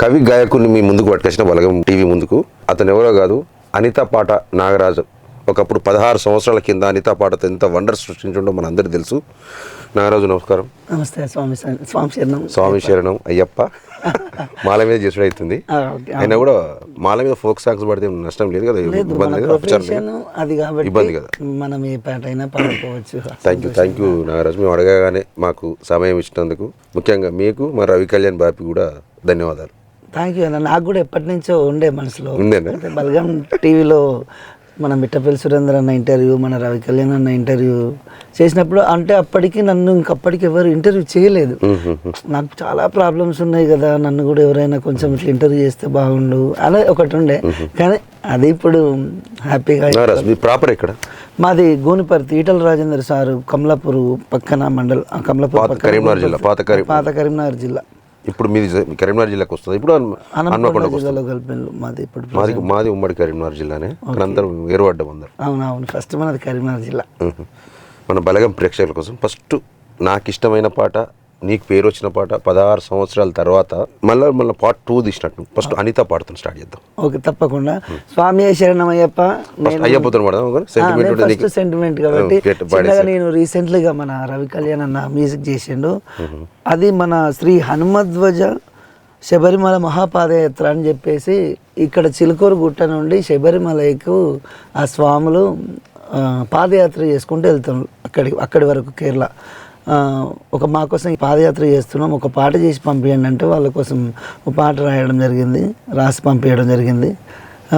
కవి గాయకుని మీ ముందుకు పట్టుకొచ్చిన బలగం టీవీ ముందుకు. అతను ఎవరో కాదు అనిత పాట నాగరాజు. ఒకప్పుడు పదహారు సంవత్సరాల కింద అనిత పాటతో ఎంత వండర్ సృష్టించుండో మన అందరికీ తెలుసు. నాగరాజు నమస్కారం. నమస్తే స్వామి స్వామి శరణం. స్వామి శరణం అయ్యప్ప. మాల మీద చేసుడు అవుతుంది. అయినా కూడా మాల మీద ఫోక్ సాంగ్స్ పడితే నష్టం లేదు కదా? ఇబ్బంది అది కాబట్టి ఇబ్బంది కదా. మనం ఏ పాట అయినా పాడుకోవచ్చు. Thank you thank you Nagaraju. మేము అడగగానే మాకు సమయం ఇచ్చినందుకు. ముఖ్యంగా మీకు మా రవి కళ్యాణ్ బాపి కూడా ధన్యవాదాలు. థ్యాంక్ యూ అన్న. నాకు కూడా ఎప్పటి నుంచో ఉండే మనసులో? అయితే బలగం టీవీలో మన మిట్టపల్లి సురేందర్ అన్న ఇంటర్వ్యూ మన రవి కళ్యాణ్ అన్న ఇంటర్వ్యూ చేసినప్పుడు అంటే అప్పటికి నన్ను ఇంకప్పటికి ఎవరు ఇంటర్వ్యూ చేయలేదు. నాకు చాలా ప్రాబ్లమ్స్ ఉన్నాయి కదా. నన్ను కూడా ఎవరైనా కొంచెం ఇట్లా ఇంటర్వ్యూ చేస్తే బాగుండు అలా ఒకటి ఉండే. కానీ అది ఇప్పుడు హ్యాపీగా ప్రాపర్ ఎక్కడ? మాది గోనిపర్తి ఈటల రాజేందర్ సారు కమలాపూర్ పక్కన మండల్ కమలాపూర్ పాత కరీంనగర్ జిల్లా. ఇప్పుడు మీది కరీంనగర్ జిల్లాకు వస్తుంది. ఇప్పుడు హన్మ- హనుమకొండ జిల్లాలో కలిపిన మాది ఇప్పుడు మాది మాది ఉమ్మడి కరీంనగర్ జిల్లానే. అందరం వేరుపడ్డం అందరం. అవును అవును ఫస్ట్ మనది కరీంనగర్ జిల్లా. మన బలగం ప్రేక్షకుల కోసం ఫస్ట్ నాకు ఇష్టమైన పాట నీకు పేరు వచ్చిన పాట పదహారు సంవత్సరాల తర్వాత మళ్ళీ మళ్ళీ పార్ట్ టూ తీసినట్టు. ఫస్ట్ అనిత పాడుతాను స్టార్ట్ చేద్దాం. ఓకే తప్పకుండా. స్వామి శరణమయ్యప్ప? ఫస్ట్ అయ్యపోతాను పడదాం సెంటిమెంట్ కాబట్టి. చిన్నగా నేను రీసెంట్లీగా మన రవి కళ్యాణ్ అన్న మ్యూజిక్ చేసిండు. అది మన శ్రీ హనుమధ్వజ శబరిమల మహాపాదయాత్ర అని చెప్పేసి ఇక్కడ చిలుకూరు గుట్ట నుండి శబరిమలకు ఆ స్వాములు పాదయాత్ర చేసుకుంటూ వెళ్తున్నారు అక్కడి అక్కడి వరకు కేరళ. ఒక మా కోసం ఈ పాదయాత్ర చేస్తున్నాం. ఒక పాట చేసి పంపించండి అంటే వాళ్ళ కోసం ఒక పాట రాయడం జరిగింది. రాసి పంపించడం జరిగింది.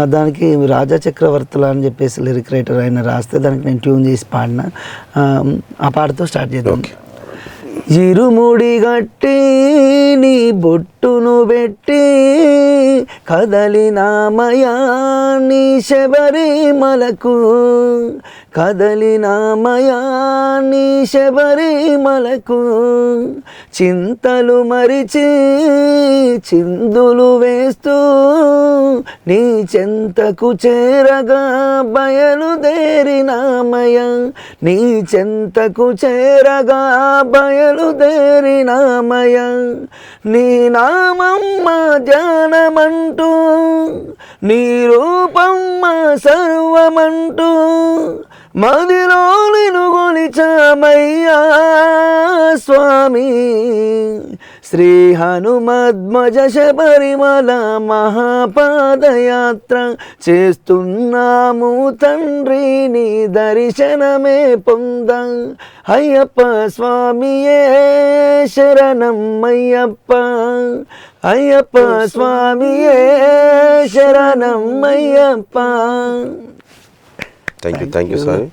దానికి రాజా చక్రవర్తుల అని చెప్పేసి లిరిక్ రైటర్ ఆయన రాస్తే దానికి నేను ట్యూన్ చేసి పాడిన. ఆ, ఆ పాటతో స్టార్ట్ చేద్దాం. ఇరుముడి గట్టి నీ బొట్టును పెట్టి కదలినామయా నీ శబరిమలకు కదలినామయా నీ శబరిమలకు చింతలు మరిచి చిందులు వేస్తూ నీ చెంతకు చేరగా బయలుదేరినామయ నీ చెంతకు చేరగా బయలుదేరినామయ నీ నామమ్మ జానమంటూ నీ రూపమ్మ సర్వమంటూ మదిలో నిను గొలిచామయ్యా స్వామి. శ్రీ హనుమద్మజ శబరిమల మహాపాదయాత్ర చేస్తున్నాము తండ్రి నీ దర్శనమే పొంద. అయ్యప్ప స్వామియే శరణం అయ్యప్ప అయ్యప్ప స్వామియే శరణం Ayyappa thank you thank you sir